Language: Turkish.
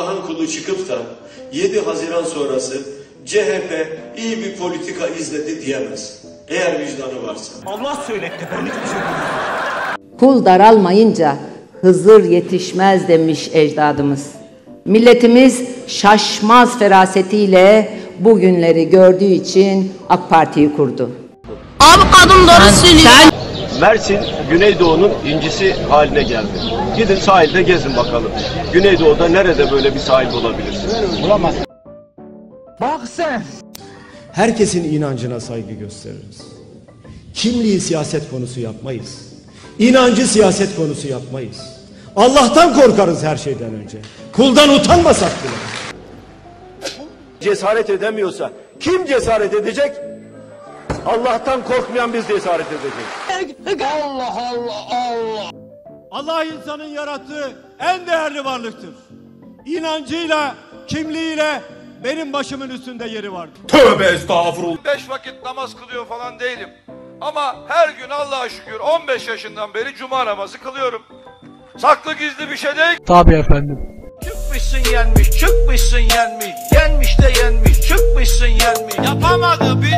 Allah'ın kulu çıkıp da 7 Haziran sonrası CHP iyi bir politika izledi diyemez. Eğer vicdanı varsa. Allah söyletti ben hiçbir şey bilmiyorum. Kul daralmayınca Hızır yetişmez demiş ecdadımız. Milletimiz şaşmaz ferasetiyle bugünleri gördüğü için AK Parti'yi kurdu. Abi kadın doğru söylüyor. Mersin Güneydoğu'nun incisi haline geldi. Gidin sahilde gezin bakalım. Güneydoğu'da nerede böyle bir sahil bulabilirsiniz? Bak sen. Herkesin inancına saygı gösteririz. Kimliği siyaset konusu yapmayız. İnancı siyaset konusu yapmayız. Allah'tan korkarız her şeyden önce. Kuldan utanmasak bile. Cesaret edemiyorsa kim cesaret edecek? Allah'tan korkmayan biz cesaret edeceğiz. Allah insanın yarattığı en değerli varlıktır. İnancıyla, kimliğiyle benim başımın üstünde yeri vardır. Beş vakit namaz kılıyor falan değilim. Ama her gün Allah'a şükür 15 yaşından beri cuma namazı kılıyorum. Saklı gizli bir şey değil. Tabii efendim. Çıkmışsın yenmiş, çıkmışsın yenmiş. Yenmiş de yenmiş, çıkmışsın yenmiş. Yapamadı bir